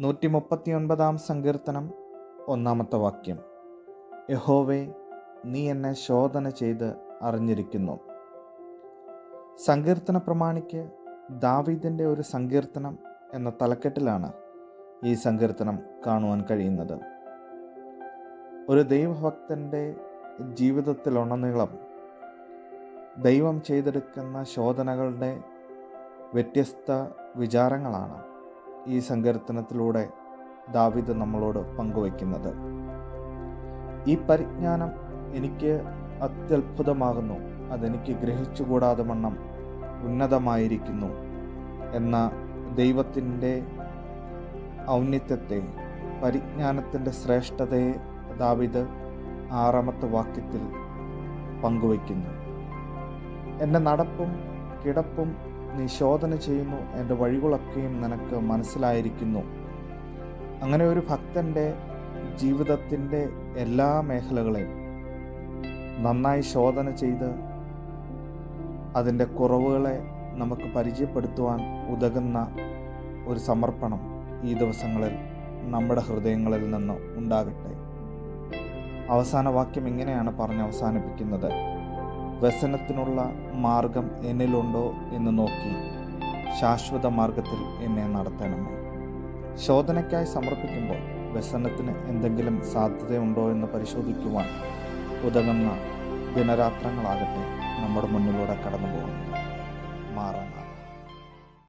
നൂറ്റി മുപ്പത്തിയൊൻപതാം സങ്കീർത്തനം ഒന്നാമത്തെ വാക്യം. യഹോവേ നീ എന്നെ ശോധന ചെയ്ത് അറിഞ്ഞിരിക്കുന്നു. സങ്കീർത്തന പ്രമാണിക്ക് ദാവീദിന്റെ ഒരു സങ്കീർത്തനം എന്ന തലക്കെട്ടിലാണ് ഈ സങ്കീർത്തനം കാണുവാൻ കഴിയുന്നത്. ഒരു ദൈവഭക്തന്റെ ജീവിതത്തിലുടനീളം ദൈവം ചെയ്തെടുക്കുന്ന ശോധനകളുടെ വ്യത്യസ്ത വിചാരങ്ങളാണ്. ഈ സങ്കീർത്തനത്തിലൂടെ ദാവിദ് നമ്മളോട് പങ്കുവയ്ക്കുന്നത്. ഈ പരിജ്ഞാനം എനിക്ക് അത്യത്ഭുതമാകുന്നു. അതെനിക്ക് ഗ്രഹിച്ചുകൂടാതെ വണ്ണം ഉന്നതമായിരിക്കുന്നു എന്ന ദൈവത്തിന്റെ ഔന്നിത്യത്തെ പരിജ്ഞാനത്തിന്റെ ശ്രേഷ്ഠതയെ ദാവിദ് ആറാമത്തെ വാക്യത്തിൽ പങ്കുവയ്ക്കുന്നു. എന്റെ നടപ്പും കിടപ്പും നീ ശോധന ചെയ്യുന്നു. എന്റെ വഴികളൊക്കെയും നിനക്ക് മനസ്സിലായിരിക്കുന്നു. അങ്ങനെ ഒരു ഭക്തന്റെ ജീവിതത്തിന്റെ എല്ലാ മേഖലകളെയും നന്നായി ശോധന ചെയ്ത് അതിന്റെ കുറവുകളെ നമുക്ക് പരിചയപ്പെടുത്തുവാൻ ഉതകുന്ന ഒരു സമർപ്പണം ഈ ദിവസങ്ങളിൽ നമ്മുടെ ഹൃദയങ്ങളിൽ നിന്ന് ഉണ്ടാകട്ടെ. അവസാന വാക്യം ഇങ്ങനെയാണ് പറഞ്ഞ് അവസാനിപ്പിക്കുന്നത്. വ്യസനത്തിനുള്ള മാർഗം എന്നിലുണ്ടോ എന്ന് നോക്കി ശാശ്വത മാർഗത്തിൽ എന്നെ നടത്തണമേ. ശോധനയ്ക്കായി സമർപ്പിക്കുമ്പോൾ വ്യസനത്തിന് എന്തെങ്കിലും സാധ്യതയുണ്ടോ എന്ന് പരിശോധിക്കുവാൻ ഉതകുന്ന ദിനരാത്രങ്ങളാകട്ടെ നമ്മുടെ മുന്നിലൂടെ കടന്നു പോകുന്നത്